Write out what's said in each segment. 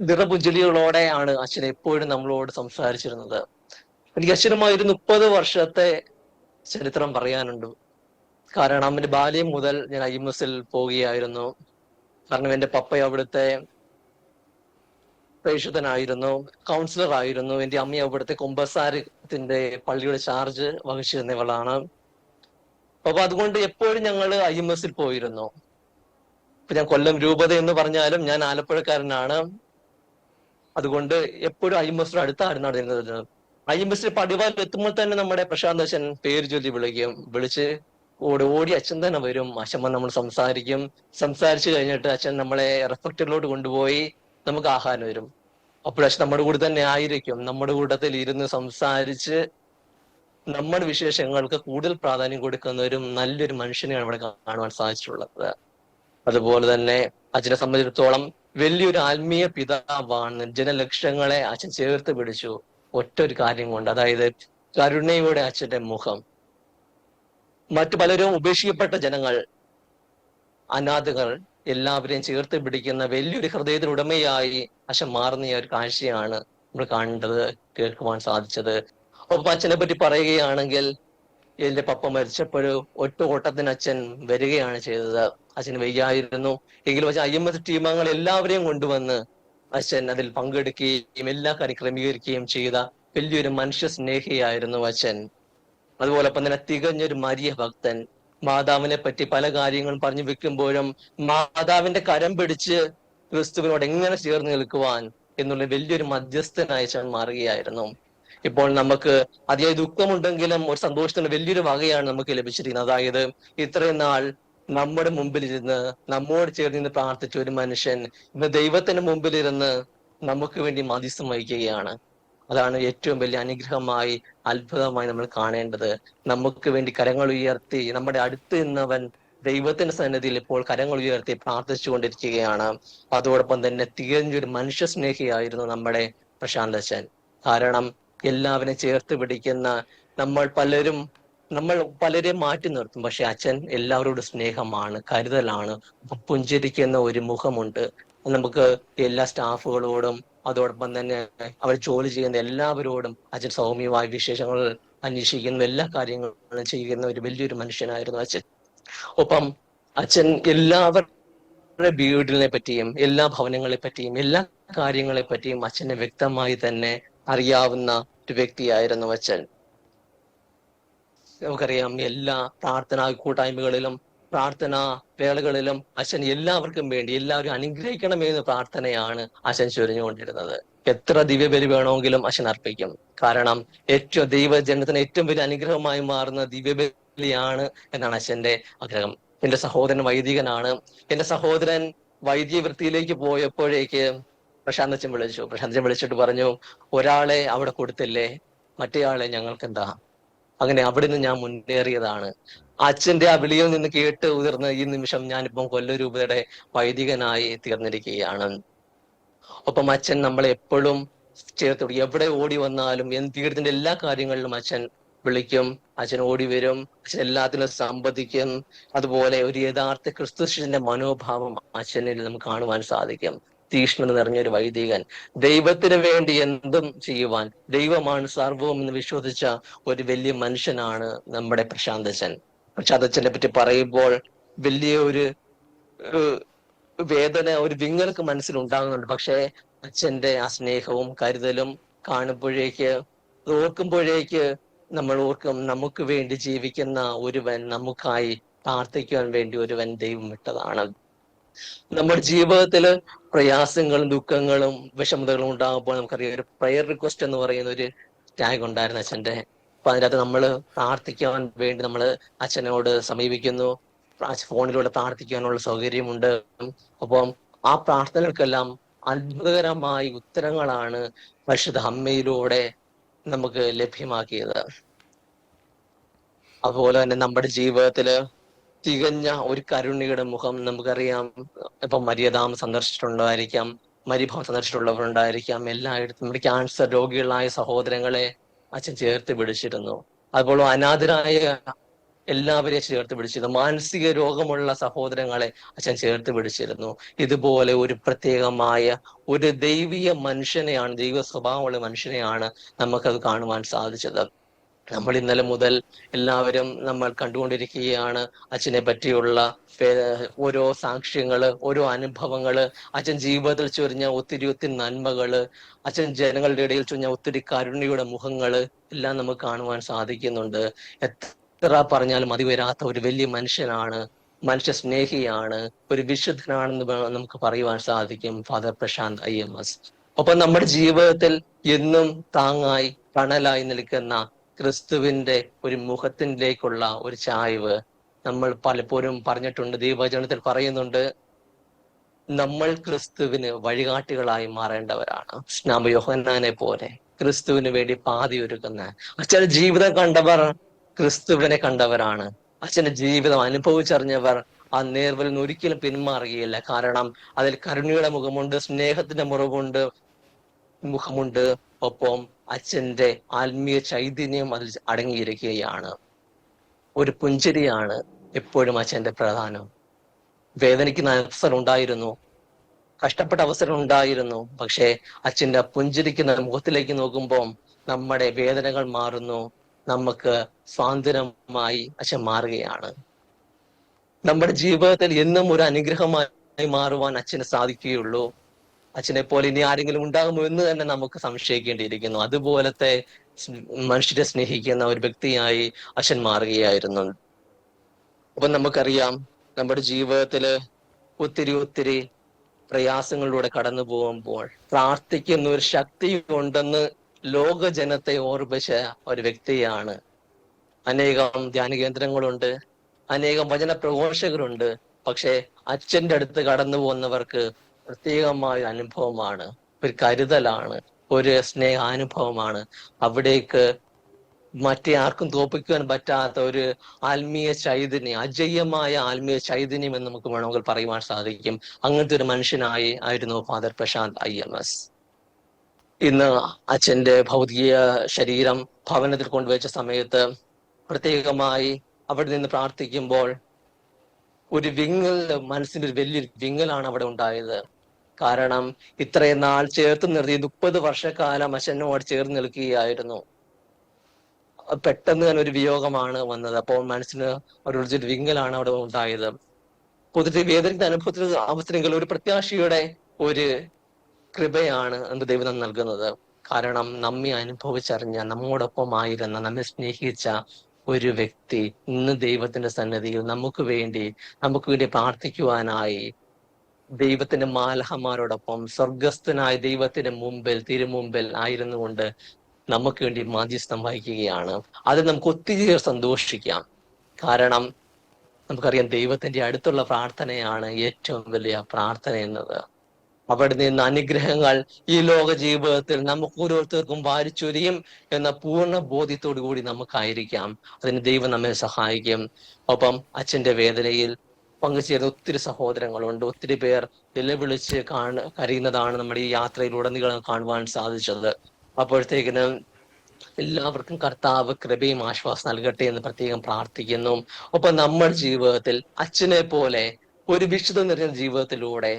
നിറപുഞ്ചലികളോടെയാണ് അച്ഛൻ എപ്പോഴും നമ്മളോട് സംസാരിച്ചിരുന്നത്. എനിക്ക് അച്ഛനുമായി ഒരു മുപ്പത് വർഷത്തെ ചരിത്രം പറയാനുണ്ട്. കാരണം എന്റെ ബാല്യം മുതൽ ഞാൻ ഐ പോവുകയായിരുന്നു. കാരണം എന്റെ പപ്പ അവിടുത്തെ പ്രേക്ഷിതനായിരുന്നു കൗൺസിലർ ആയിരുന്നു. എന്റെ അമ്മ അവിടുത്തെ കുമ്പസാരത്തിന്റെ പള്ളിയുടെ ചാർജ് വഹിച്ചിരുന്നവളാണ്. അപ്പൊ അതുകൊണ്ട് എപ്പോഴും ഞങ്ങൾ ഐ എം എസിൽ പോയിരുന്നു. ഇപ്പൊ ഞാൻ കൊല്ലം രൂപത എന്ന് പറഞ്ഞാലും ഞാൻ ആലപ്പുഴക്കാരനാണ്. അതുകൊണ്ട് എപ്പോഴും എസിന് അടുത്തായിരുന്നു നടന്നിരുന്നത്. എസിൽ പടിവാൽ എത്തുമ്പോൾ തന്നെ നമ്മുടെ പ്രശാന്ത് അച്ഛൻ പേര് ചൊല്ലി വിളിക്കും. വിളിച്ച് ഓടി ഓടി അച്ഛൻ തന്നെ വരും. അച്ഛമ്മ നമ്മൾ സംസാരിക്കും. സംസാരിച്ചു കഴിഞ്ഞിട്ട് അച്ഛൻ നമ്മളെ റെഫക്ടറിലോട്ട് കൊണ്ടുപോയി നമുക്ക് ആഹാരം വരും അപ്പോൾ അച്ഛൻ നമ്മുടെ കൂടെ തന്നെ ആയിരിക്കും. നമ്മുടെ കൂട്ടത്തിൽ ഇരുന്ന് സംസാരിച്ച് നമ്മുടെ വിശേഷങ്ങൾക്ക് കൂടുതൽ പ്രാധാന്യം കൊടുക്കുന്ന ഒരു നല്ലൊരു മനുഷ്യനെയാണ് ഇവിടെ കാണുവാൻ സാധിച്ചിട്ടുള്ളത്. അതുപോലെ തന്നെ അച്ഛനെ സംബന്ധിച്ചിടത്തോളം വലിയൊരു ആത്മീയ പിതാവാണ് ജനലക്ഷങ്ങളെ അച്ഛൻ ചേർത്ത് പിടിച്ചു. ഒറ്റ ഒരു കാര്യം കൊണ്ട് അതായത് കരുണയുടെ അച്ഛന്റെ മുഖം. മറ്റു പലരും ഉപേക്ഷിക്കപ്പെട്ട ജനങ്ങൾ അനാഥകൾ എല്ലാവരെയും ചേർത്ത് പിടിക്കുന്ന വലിയൊരു ഹൃദയത്തിന് ഉടമയായി അച്ഛൻ മാറുന്ന ഒരു കാഴ്ചയാണ് നമ്മൾ കണ്ടത് കേൾക്കുവാൻ സാധിച്ചത്. ഒപ്പം അച്ഛനെ പറ്റി പറയുകയാണെങ്കിൽ എന്റെ പപ്പ മരിച്ചപ്പോഴും ഒറ്റ ഓട്ടത്തിന് അച്ഛൻ വരികയാണ് ചെയ്തത്. അച്ഛന് വയ്യായിരുന്നു എങ്കിലും അച്ഛൻ ഐ എം എസ് ടീമംഗങ്ങൾ എല്ലാവരെയും കൊണ്ടുവന്ന് അച്ഛൻ അതിൽ പങ്കെടുക്കുകയും എല്ലാ കാര്യം ക്രമീകരിക്കുകയും ചെയ്ത വലിയൊരു മനുഷ്യ സ്നേഹിയായിരുന്നു അച്ഛൻ അതുപോലെ ഒപ്പം തന്നെ തികഞ്ഞൊരു മരിയ ഭക്തൻ. മാതാവിനെ പറ്റി പല കാര്യങ്ങളും പറഞ്ഞു വെക്കുമ്പോഴും മാതാവിന്റെ കരം പിടിച്ച് ക്രിസ്തുവിനോട് എങ്ങനെ ചേർന്ന് നിൽക്കുവാൻ എന്നുള്ള വലിയൊരു മധ്യസ്ഥനായി അച്ഛൻ മാറുകയായിരുന്നു. ഇപ്പോൾ നമുക്ക് അതിയായ ദുഃഖമുണ്ടെങ്കിലും ഒരു സന്തോഷത്തിന് വലിയൊരു വകയാണ് നമുക്ക് ലഭിച്ചിരിക്കുന്നത്. അതായത് ഇത്രയും നാൾ നമ്മുടെ മുമ്പിലിരുന്ന് നമ്മോട് ചേർന്ന് പ്രാർത്ഥിച്ച ഒരു മനുഷ്യൻ ഇന്ന് ദൈവത്തിന് മുമ്പിലിരുന്ന് നമുക്ക് വേണ്ടി മധ്യസ്ഥം വഹിക്കുകയാണ്. അതാണ് ഏറ്റവും വലിയ അനുഗ്രഹമായി അത്ഭുതമായി നമ്മൾ കാണേണ്ടത്. നമുക്ക് വേണ്ടി കരങ്ങൾ ഉയർത്തി നമ്മുടെ അടുത്ത് നിന്നവൻ ദൈവത്തിന്റെ സന്നിധിയിൽ ഇപ്പോൾ കരങ്ങൾ ഉയർത്തി പ്രാർത്ഥിച്ചുകൊണ്ടിരിക്കുകയാണ്. അതോടൊപ്പം തന്നെ തികഞ്ഞൊരു മനുഷ്യ സ്നേഹിയായിരുന്നു നമ്മുടെ പ്രശാന്തച്ചൻ. കാരണം എല്ലാവരെയും ചേർത്ത് പിടിക്കുന്ന നമ്മൾ പലരും നമ്മൾ പലരെ മാറ്റി നിർത്തും. പക്ഷെ അച്ഛൻ എല്ലാവരോടും സ്നേഹമാണ് കരുതലാണ്. പുഞ്ചിരിക്കുന്ന ഒരു മുഖമുണ്ട്. നമുക്ക് എല്ലാ സ്റ്റാഫുകളോടും അതോടൊപ്പം തന്നെ അവർ ജോലി ചെയ്യുന്ന എല്ലാവരോടും അച്ഛൻ സൗമ്യമായ വിശേഷങ്ങൾ അന്വേഷിക്കുന്ന. എല്ലാ കാര്യങ്ങളും ചെയ്യുന്ന ഒരു വലിയൊരു മനുഷ്യനായിരുന്നു അച്ഛൻ. ഒപ്പം അച്ഛൻ എല്ലാവരുടെ വീടിനെ പറ്റിയും എല്ലാ ഭവനങ്ങളെ പറ്റിയും എല്ലാ കാര്യങ്ങളെ പറ്റിയും അച്ഛനെ വ്യക്തമായി തന്നെ അറിയാവുന്ന ഒരു വ്യക്തിയായിരുന്നു അച്ഛൻ. നമുക്കറിയാം എല്ലാ പ്രാർത്ഥനാ കൂട്ടായ്മകളിലും പ്രാർത്ഥനാ വേളകളിലും അച്ഛൻ എല്ലാവർക്കും വേണ്ടി എല്ലാവരും അനുഗ്രഹിക്കണമെന്ന് പ്രാർത്ഥനയാണ് അച്ഛൻ ചൊരിഞ്ഞുകൊണ്ടിരുന്നത്. എത്ര ദിവ്യബലി വേണമെങ്കിലും അച്ഛൻ അർപ്പിക്കും. കാരണം ഏറ്റവും ദൈവജനത്തിന് ഏറ്റവും വലിയ അനുഗ്രഹമായി മാറുന്ന ദിവ്യബലിയാണ് എന്നാണ് അച്ഛന്റെ ആഗ്രഹം. എന്റെ സഹോദരൻ വൈദികനാണ്. എന്റെ സഹോദരൻ വൈദ്യ വൃത്തിയിലേക്ക് പോയപ്പോഴേക്ക് പ്രശാന്ത് അച്ഛൻ വിളിച്ചു. പ്രശാന്ത് അച്ഛൻ വിളിച്ചിട്ട് പറഞ്ഞു ഒരാളെ അവിടെ കൊടുത്തില്ലേ? മറ്റേയാളെ ഞങ്ങൾക്ക് എന്താ അങ്ങനെ അവിടുന്ന് ഞാൻ മുന്നേറിയതാണ്. അച്ഛന്റെ ആ വിളിയിൽ നിന്ന് കേട്ട് ഉതിർന്ന് ഈ നിമിഷം ഞാനിപ്പം കൊല്ലരൂപതയുടെ വൈദികനായി തീർന്നിരിക്കുകയാണ്. ഒപ്പം അച്ഛൻ നമ്മളെ എപ്പോഴും ചേർത്ത്. എവിടെ ഓടി വന്നാലും എന്ത് തീർത്തിന്റെ എല്ലാ കാര്യങ്ങളിലും അച്ഛൻ വിളിക്കും. അച്ഛൻ ഓടി വരും. അച്ഛൻ എല്ലാത്തിനും സംബന്ധിക്കും അതുപോലെ ഒരു യഥാർത്ഥ ക്രിസ്തുശിഷ്യന്റെ മനോഭാവം അച്ഛനിൽ നമുക്ക് കാണുവാൻ സാധിക്കും. തീഷ്ണത നിറഞ്ഞൊരു വൈദികൻ ദൈവത്തിന് വേണ്ടി എന്തും ചെയ്യുവാൻ ദൈവമാണ് സർവവും എന്ന് വിശ്വസിച്ച ഒരു വലിയ മനുഷ്യനാണ് നമ്മുടെ പ്രശാന്തച്ചൻ പ്രശാന്തച്ചനെ പറ്റി പറയുമ്പോൾ വലിയ ഒരു വേദന ഒരു വിങ്ങലൊക്കെ മനസ്സിലുണ്ടാകുന്നുണ്ട് പക്ഷേ അച്ഛന്റെ ആ സ്നേഹവും കരുതലും കാണുമ്പോഴേക്ക് ഓർക്കുമ്പോഴേക്ക് നമ്മൾ ഓർക്കും നമുക്ക് വേണ്ടി ജീവിക്കുന്ന ഒരുവൻ നമുക്കായി പ്രാർത്ഥിക്കുവാൻ വേണ്ടി ഒരുവൻ ദൈവം വിട്ടതാണ് നമ്മുടെ ജീവിതത്തിൽ പ്രയാസങ്ങളും ദുഃഖങ്ങളും വിഷമതകളും ഉണ്ടാകുമ്പോൾ നമുക്കറിയാം ഒരു പ്രയർ റിക്വസ്റ്റ് എന്ന് പറയുന്ന ഒരു ടാഗ് ഉണ്ടായിരുന്നു അച്ഛന്റെ അപ്പൊ അതിനകത്ത് നമ്മൾ പ്രാർത്ഥിക്കാൻ വേണ്ടി നമ്മൾ അച്ഛനോട് സമീപിക്കുന്നു. ഫോണിലൂടെ പ്രാർത്ഥിക്കാനുള്ള സൗകര്യമുണ്ട്. അപ്പം ആ പ്രാർത്ഥനകൾക്കെല്ലാം അത്ഭുതകരമായി ഉത്തരങ്ങളാണ് പരിശുദ്ധ അമ്മയിലൂടെ നമുക്ക് ലഭ്യമാക്കിയത്. അതുപോലെ തന്നെ നമ്മുടെ ജീവിതത്തിൽ തികഞ്ഞ ഒരു കരുണയുടെ മുഖം നമുക്കറിയാം. ഇപ്പൊ മര്യാദാം സന്ദർശിച്ചിട്ടുണ്ടായിരിക്കാം മരിഭവം സന്ദർശിച്ചിട്ടുള്ളവരുണ്ടായിരിക്കാം. എല്ലായിടത്തും നമ്മുടെ ക്യാൻസർ രോഗികളായ സഹോദരങ്ങളെ അച്ഛൻ ചേർത്ത് പിടിച്ചിരുന്നു. അതുപോലെ അനാഥരായ എല്ലാവരെയും ചേർത്ത് പിടിച്ചിരുന്നു. മാനസിക രോഗമുള്ള സഹോദരങ്ങളെ അച്ഛൻ ചേർത്ത് പിടിച്ചിരുന്നു. ഇതുപോലെ ഒരു പ്രത്യേകമായ ഒരു ദൈവീയ മനുഷ്യനെയാണ് ദൈവ സ്വഭാവമുള്ള മനുഷ്യനെയാണ് നമുക്കത് കാണുവാൻ സാധിച്ചത്. നമ്മൾ ഇന്നലെ മുതൽ എല്ലാവരും നമ്മൾ കണ്ടുകൊണ്ടിരിക്കുകയാണ് അച്ഛനെ പറ്റിയുള്ള ഓരോ സാക്ഷ്യങ്ങൾ ഓരോ അനുഭവങ്ങൾ അച്ഛൻ ജീവിതത്തിൽ ചൊരിഞ്ഞ ഒത്തിരി ഒത്തിരി നന്മകൾ അച്ഛൻ ജനങ്ങളുടെ ഇടയിൽ ചൊരിഞ്ഞ ഒത്തിരി കരുണയുടെ മുഖങ്ങൾ എല്ലാം നമുക്ക് കാണുവാൻ സാധിക്കുന്നുണ്ട്. എത്ര പറഞ്ഞാലും മതി വരാത്ത ഒരു വലിയ മനുഷ്യനാണ് മനുഷ്യ സ്നേഹിയാണ് ഒരു വിശുദ്ധനാണെന്ന് നമുക്ക് പറയുവാൻ സാധിക്കും father Prashanth I M S. ഒപ്പം നമ്മുടെ ജീവിതത്തിൽ എന്നും താങ്ങായി തണലായി നിൽക്കുന്ന ക്രിസ്തുവിന്റെ ഒരു മുഖത്തിലേക്കുള്ള ഒരു ചായ്വ് നമ്മൾ പലപ്പോഴും പറഞ്ഞിട്ടുണ്ട് ദൈവവചനത്തിൽ പറയുന്നുണ്ട് നമ്മൾ ക്രിസ്തുവിന് വഴികാട്ടികളായി മാറേണ്ടവരാണ്. സ്നാമ യോഹന്നാനെ പോലെ ക്രിസ്തുവിന് വേണ്ടി പാതി ഒരുക്കുന്ന അച്ഛന്റെ ജീവിതം കണ്ടവർ ക്രിസ്തുവിനെ കണ്ടവരാണ്. അച്ഛന്റെ ജീവിതം അനുഭവിച്ചറിഞ്ഞവർ ആ നേർവലിൽ നിന്ന് ഒരിക്കലും പിന്മാറുകയില്ല. കാരണം അതിൽ കരുണയുടെ മുഖമുണ്ട് സ്നേഹത്തിന്റെ മുറിവുണ്ട് മുഖമുണ്ട്. ഒപ്പം അച്ഛന്റെ ആത്മീയ ചൈതന്യം അതിൽ അടങ്ങിയിരിക്കുകയാണ്. ഒരു പുഞ്ചിരിയാണ് എപ്പോഴും അച്ഛന്റെ പ്രധാനം. വേദനിക്കുന്ന അവസരം ഉണ്ടായിരുന്നു. കഷ്ടപ്പെട്ട അവസരം ഉണ്ടായിരുന്നു. പക്ഷേ അച്ഛന്റെ പുഞ്ചിരിക്കുന്ന മുഖത്തിലേക്ക് നോക്കുമ്പോൾ നമ്മുടെ വേദനകൾ മാറുന്നു. നമുക്ക് സ്വാതന്ത്ര്യമായി അച്ഛൻ മാറുകയാണ്. നമ്മുടെ ജീവിതത്തിൽ എന്നും ഒരു അനുഗ്രഹമായി മാറുവാൻ അച്ഛന് സാധിക്കുകയുള്ളൂ. അച്ഛനെ പോലെ ഇനി ആരെങ്കിലും ഉണ്ടാകുമോ എന്ന് തന്നെ നമുക്ക് സംശയിക്കേണ്ടിയിരിക്കുന്നു. അതുപോലത്തെ മനുഷ്യരെ സ്നേഹിക്കുന്ന ഒരു വ്യക്തിയായി അച്ഛൻ മാറുകയായിരുന്നു. അപ്പൊ നമുക്കറിയാം നമ്മുടെ ജീവിതത്തിൽ ഒത്തിരി ഒത്തിരി പ്രയാസങ്ങളിലൂടെ കടന്നു പോകുമ്പോൾ പ്രാർത്ഥിക്കുന്ന ഒരു ശക്തി ഉണ്ടെന്ന് ലോക ജനത്തെ ഓർമ്മിച്ച ഒരു വ്യക്തിയാണ്. അനേകം ധ്യാന കേന്ദ്രങ്ങളുണ്ട് അനേകം വചന പ്രഘോഷകരുണ്ട് പക്ഷെ അച്ഛന്റെ അടുത്ത് കടന്നു പോകുന്നവർക്ക് പ്രത്യേകമായ അനുഭവമാണ് ഒരു കരുതലാണ് ഒരു സ്നേഹാനുഭവമാണ്. അവിടേക്ക് മറ്റേ ആർക്കും തോപ്പിക്കുവാൻ പറ്റാത്ത ഒരു ആത്മീയ ചൈതന്യം അജയ്യമായ ആത്മീയ ചൈതന്യം എന്ന് നമുക്ക് വേണമെങ്കിൽ പറയുവാൻ സാധിക്കും. അങ്ങനത്തെ ഒരു മനുഷ്യനായി ആയിരുന്നു father Prashanth I M S. ഇന്ന് അച്ഛന്റെ ഭൗതിക ശരീരം ഭവനത്തിൽ കൊണ്ടുവച്ച സമയത്ത് പ്രത്യേകമായി അവിടെ നിന്ന് പ്രാർത്ഥിക്കുമ്പോൾ ഒരു വിങ്ങൽ മനസ്സിന്റെ ഒരു വലിയൊരു വിങ്ങലാണ് അവിടെ ഉണ്ടായത്. കാരണം ഇത്രയും നാൾ ചേർത്ത് നിർത്തി മുപ്പത് വർഷക്കാലം അച്ഛനോട് ചേർന്ന് നിൽക്കുകയായിരുന്നു. പെട്ടെന്ന് തന്നെ ഒരു വിയോഗമാണ് വന്നത്. അപ്പോൾ മനസ്സിന് ഒരു വിങ്ങലാണ് അവിടെ ഉണ്ടായത്. പൊതുവെ വേദനയുടെ അനുഭവത്തിൽ അവസരങ്ങൾ ഒരു പ്രത്യാശയുടെ ഒരു കൃപയാണ് എന്ന് ദൈവം നൽകുന്നത്. കാരണം നമ്മെ അനുഭവിച്ചറിഞ്ഞ നമ്മോടൊപ്പം ആയിരുന്ന നമ്മെ സ്നേഹിച്ച ഒരു വ്യക്തി ഇന്ന് ദൈവത്തിന്റെ സന്നദ്ധിയിൽ നമുക്ക് വേണ്ടി നമുക്ക് വേണ്ടി പ്രാർത്ഥിക്കുവാനായി ദൈവത്തിന്റെ മാലഹമാരോടൊപ്പം സ്വർഗസ്ഥനായ ദൈവത്തിന്റെ മുമ്പിൽ തിരുമുമ്പിൽ ആയിരുന്നു കൊണ്ട് നമുക്ക് വേണ്ടി മാധ്യസ്ഥം വഹിക്കുകയാണ്. അത് നമുക്ക് ഒത്തിരി സന്തോഷിക്കാം. കാരണം നമുക്കറിയാം ദൈവത്തിന്റെ അടുത്തുള്ള പ്രാർത്ഥനയാണ് ഏറ്റവും വലിയ പ്രാർത്ഥന എന്നത്. അവിടെ നിന്ന് അനുഗ്രഹങ്ങൾ ഈ ലോക ജീവിതത്തിൽ നമുക്ക് ഓരോരുത്തർക്കും വാരിച്ചൊരിയും എന്ന പൂർണ ബോധ്യത്തോടു കൂടി നമുക്കായിരിക്കാം. അതിന് ദൈവം നമ്മെ സഹായിക്കും. ഒപ്പം അച്ഛന്റെ വേദനയിൽ പങ്കുചേരുന്ന ഒത്തിരി സഹോദരങ്ങളുണ്ട്. ഒത്തിരി പേർ നിലവിളിച്ച് കാണ കരയുന്നതാണ് നമ്മുടെ ഈ യാത്രയിലൂടെ നിങ്ങൾ കാണുവാൻ സാധിച്ചത്. അപ്പോഴത്തേക്കിന് എല്ലാവർക്കും കർത്താവ് കൃപയും ആശ്വാസം നൽകട്ടെ എന്ന് പ്രത്യേകം പ്രാർത്ഥിക്കുന്നു. ഒപ്പം നമ്മുടെ ജീവിതത്തിൽ അച്ഛനെ പോലെ ഒരു വിശുദ്ധ നിറഞ്ഞ ജീവിതത്തിലൂടെ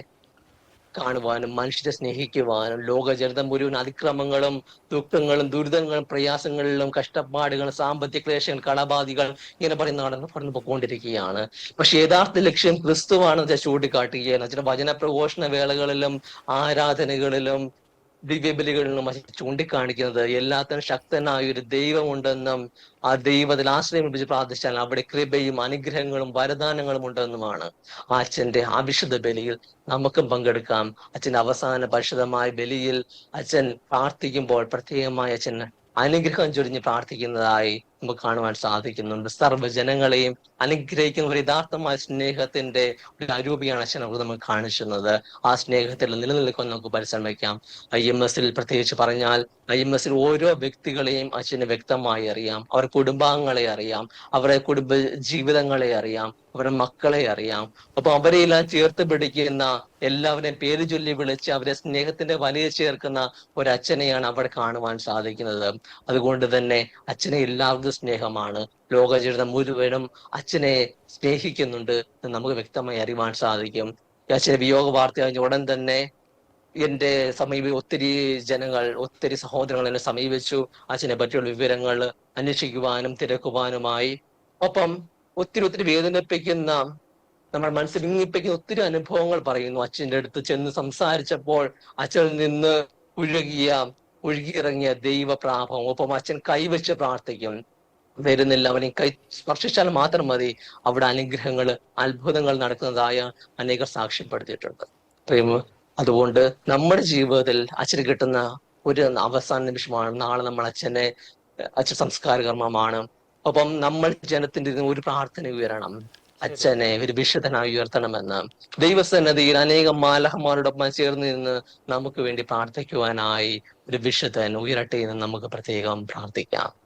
കാണുവാനും മനുഷ്യരെ സ്നേഹിക്കുവാനും ലോക ജനത മുഴുവൻ അതിക്രമങ്ങളും ദുഃഖങ്ങളും ദുരിതങ്ങളും പ്രയാസങ്ങളിലും കഷ്ടപ്പാടുകളും സാമ്പത്തിക ക്ലേശങ്ങൾ കടബാധികൾ ഇങ്ങനെ പറയുന്ന നടന്ന് പറഞ്ഞു പോയിക്കൊണ്ടിരിക്കുകയാണ്. പക്ഷെ യഥാർത്ഥ ലക്ഷ്യം ക്രിസ്തുവാണെന്ന് ചൂണ്ടിക്കാട്ടുകയാണ്. ചില വചന പ്രഘോഷണ വേളകളിലും ആരാധനകളിലും ദിവ്യബലികളിലും ചൂണ്ടിക്കാണിക്കുന്നത് എല്ലാത്തിനും ശക്തനായ ഒരു ദൈവമുണ്ടെന്നും ആ ദൈവത്തിൽ ആശ്രയം ലഭിച്ച് പ്രാർത്ഥിച്ചാൽ അവിടെ കൃപയും അനുഗ്രഹങ്ങളും വരദാനങ്ങളും ഉണ്ടെന്നുമാണ് അച്ഛന്റെ ആ വിശുദ്ധ ബലിയിൽ നമുക്കും പങ്കെടുക്കാം. അച്ഛന്റെ അവസാന പരിശുദ്ധമായ ബലിയിൽ അച്ഛൻ പ്രാർത്ഥിക്കുമ്പോൾ പ്രത്യേകമായി അച്ഛൻ അനുഗ്രഹം ചൊരിഞ്ഞ് പ്രാർത്ഥിക്കുന്നതായി നമുക്ക് കാണുവാൻ സാധിക്കുന്നുണ്ട്. സർവജനങ്ങളെയും അനുഗ്രഹിക്കുന്ന ഒരു യഥാർത്ഥമായ സ്നേഹത്തിന്റെ ഒരു അരൂപിയാണ് അച്ഛൻ അവർ നമുക്ക് കാണിച്ചുന്നത് ആ സ്നേഹത്തിൽ നിലനിൽക്കാൻ നമുക്ക് പരിശ്രമിക്കാം ഐ എം എസിൽ പ്രത്യേകിച്ച് പറഞ്ഞാൽ ഐ എം എസിൽ ഓരോ വ്യക്തികളെയും അച്ഛന് വ്യക്തമായി അറിയാം. അവരുടെ കുടുംബാംഗങ്ങളെ അറിയാം. അവരുടെ കുടുംബ ജീവിതങ്ങളെ അറിയാം. അവരുടെ മക്കളെ അറിയാം. അപ്പൊ അവരെയെല്ലാം ചേർത്ത് പിടിക്കുന്ന എല്ലാവരെയും പേര് ചൊല്ലി വിളിച്ച് അവരെ സ്നേഹത്തിന്റെ വലിയ ചേർക്കുന്ന ഒരു അച്ഛനെയാണ് അവിടെ കാണുവാൻ സാധിക്കുന്നത്. അതുകൊണ്ട് തന്നെ അച്ഛനെ എല്ലാവർക്കും മാതൃസ്നേഹമാണ് ലോക ജീവിതം മുഴുവനും അച്ഛനെ സ്നേഹിക്കുന്നുണ്ട് എന്ന് നമുക്ക് വ്യക്തമായി അറിയുവാൻ സാധിക്കും. അച്ഛനെ വിയോഗ വാർത്ത കഴിഞ്ഞ ഉടൻ തന്നെ എന്റെ സമീപ ഒത്തിരി ജനങ്ങൾ ഒത്തിരി സഹോദരങ്ങൾ എന്നെ സമീപിച്ചു. അച്ഛനെ പറ്റിയുള്ള വിവരങ്ങൾ അന്വേഷിക്കുവാനും തിരക്കുവാനുമായി. ഒപ്പം ഒത്തിരി ഒത്തിരി വേദനിപ്പിക്കുന്ന നമ്മൾ മനസ്സിൽ വിങ്ങിപ്പിക്കുന്ന ഒത്തിരി അനുഭവങ്ങൾ പറയുന്നു. അച്ഛന്റെ അടുത്ത് ചെന്ന് സംസാരിച്ചപ്പോൾ അച്ഛനിൽ നിന്ന് ഒഴുകിയ ഒഴുകിയിറങ്ങിയ ദൈവപ്രാഭം ഒപ്പം അച്ഛൻ കൈവച്ച് പ്രാർത്ഥിക്കും. വരുന്നില്ല. അവനെ കൈ സ്പർശിച്ചാൽ മാത്രം മതി. അവിടെ അനുഗ്രഹങ്ങൾ അത്ഭുതങ്ങൾ നടക്കുന്നതായ അനേകർ സാക്ഷ്യപ്പെടുത്തിയിട്ടുണ്ട്. അതുകൊണ്ട് നമ്മുടെ ജീവിതത്തിൽ അച്ഛന് കിട്ടുന്ന ഒരു അവസാന നിമിഷമാണ്. നാളെ നമ്മൾ അച്ഛനെ അച്ഛൻ സംസ്കാര കർമ്മമാണ് ഒപ്പം നമ്മൾ ജനത്തിന്റെ ഒരു പ്രാർത്ഥന ഉയരണം. അച്ഛനെ ഒരു വിശുദ്ധനായി ഉയർത്തണമെന്ന്. ദൈവസന്നതിയിൽ അനേകം മാലഹന്മാരോടൊപ്പം ചേർന്ന് നിന്ന് നമുക്ക് വേണ്ടി പ്രാർത്ഥിക്കുവാനായി ഒരു വിശുദ്ധൻ ഉയരട്ടെ എന്ന് നമുക്ക് പ്രത്യേകം പ്രാർത്ഥിക്കാം.